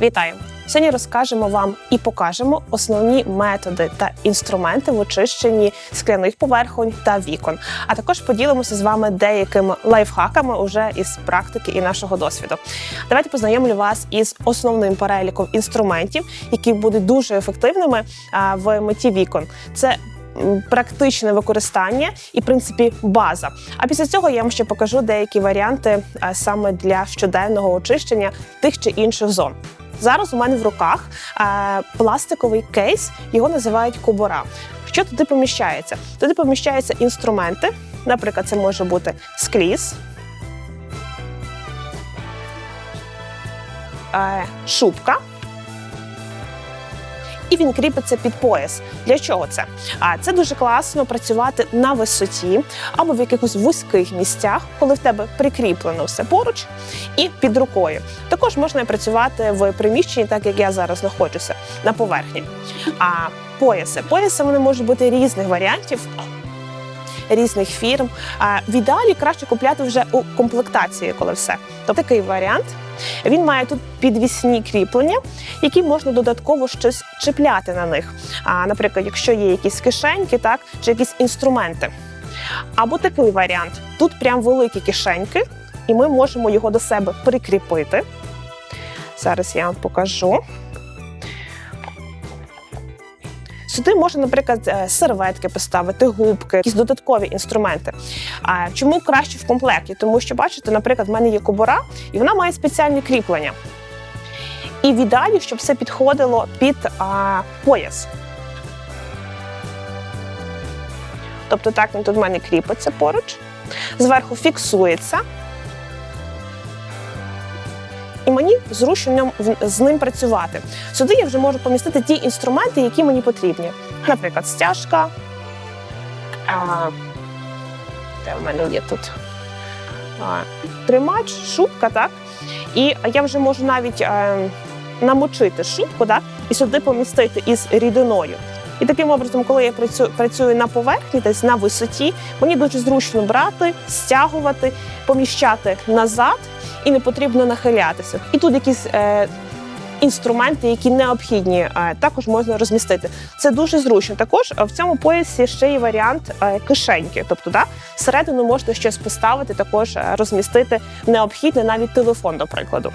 Вітаю! Сьогодні розкажемо вам і покажемо основні методи та інструменти в очищенні скляних поверхонь та вікон. А також поділимося з вами деякими лайфхаками уже із практики і нашого досвіду. Давайте познайомлю вас із основним переліком інструментів, які будуть дуже ефективними в меті вікон. Це Практичне використання і, в принципі, база. А після цього я вам ще покажу деякі варіанти саме для щоденного очищення тих чи інших зон. Зараз у мене в руках е, пластиковий кейс, його називають кобора. Що туди поміщається? Туди поміщаються інструменти. Наприклад, це може бути скліз, е, шубка. І він кріпиться під пояс. Для чого це? А це дуже класно працювати на висоті або в якихось вузьких місцях, коли в тебе прикріплено все поруч і під рукою. Також можна працювати в приміщенні, так як я зараз знаходжуся на поверхні. А пояси. Пояси вони можуть бути різних варіантів. Різних фірм. В ідеалі краще купляти вже у комплектації, коли все. Тобто такий варіант. Він має тут підвісні кріплення, які можна додатково щось чіпляти на них. А, наприклад, якщо є якісь кишеньки, так чи якісь інструменти. Або такий варіант: тут прям великі кишеньки, і ми можемо його до себе прикріпити. Зараз я вам покажу. Сюди можна, наприклад, е, серветки поставити, губки, якісь додаткові інструменти. А чому краще в комплекті? Тому що, бачите, наприклад, в мене є кобура, і вона має спеціальні кріплення. І в ідеалі, щоб все підходило під а, пояс. Тобто так він тут в мене кріпиться поруч, зверху фіксується. І мені зручно в з ним працювати. Сюди я вже можу помістити ті інструменти, які мені потрібні. Наприклад, стяжка. А, де в мене є тут? А, тримач, шубка, так? І я вже можу навіть е, намочити шубку, так? і сюди помістити із рідиною. І таким образом, коли я працюю, працюю на поверхні, десь на висоті, мені дуже зручно брати, стягувати, поміщати назад, і не потрібно нахилятися. І тут якісь е, інструменти, які необхідні, е, також можна розмістити. Це дуже зручно. Також е, в цьому поясі ще є варіант е, кишеньки. Тобто, да, всередину можна щось поставити, також е, розмістити необхідне, навіть телефон, до прикладу.